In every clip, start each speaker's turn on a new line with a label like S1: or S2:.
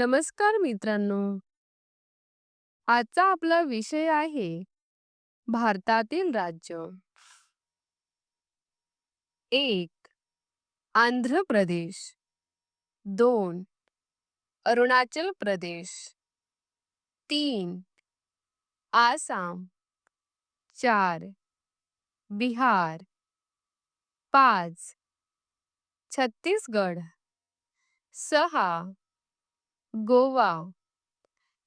S1: नमस्कार मित्रांनो. आजचा आपला विषय आहे भारतातील राज्य. एक आंध्र प्रदेश. दोन अरुणाचल प्रदेश. तीन आसाम. चार बिहार. पाच छत्तीसगड. सहा गोवा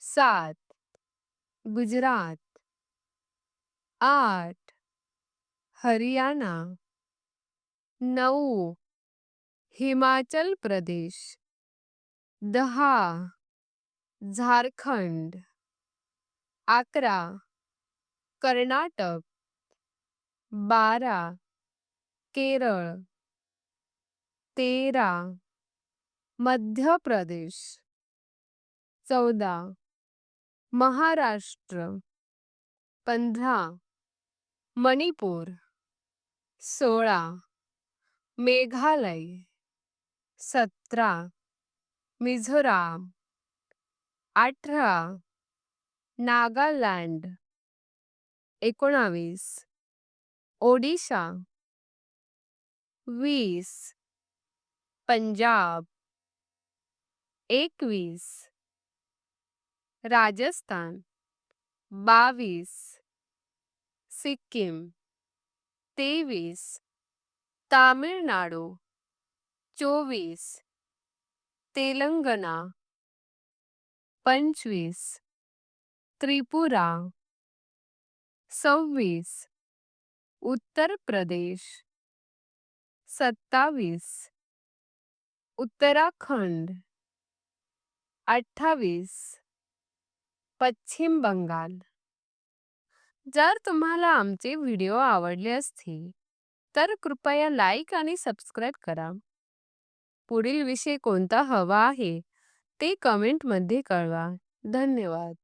S1: सात गुजरात आठ हरियाणा नऊ हिमाचल प्रदेश दहा झारखंड अकरा कर्नाटक बारा केरळ तेरा मध्य प्रदेश. चौदा. महाराष्ट्र. पंधरा. मणिपूर. सोळा. मेघालय. सतरा. मिझोराम. अठरा. नागालँड. एकोणावीस. ओडिशा. वीस. पंजाब. एकवीस. राजस्थान बावीस सिक्कीम तेवीस तामिळनाडू चोवीस तेलंगणा पंचवीस त्रिपुरा सव्वीस उत्तर प्रदेश सत्तावीस उत्तराखंड अठ्ठावीस पश्चिम बंगाल. जर तुम्हाला आमचे व्हिडिओ आवडले असतील तर कृपया लाईक आणि सबस्क्राईब करा. पुढील विषय कोणता हवा आहे ते कमेंटमध्ये कळवा. धन्यवाद.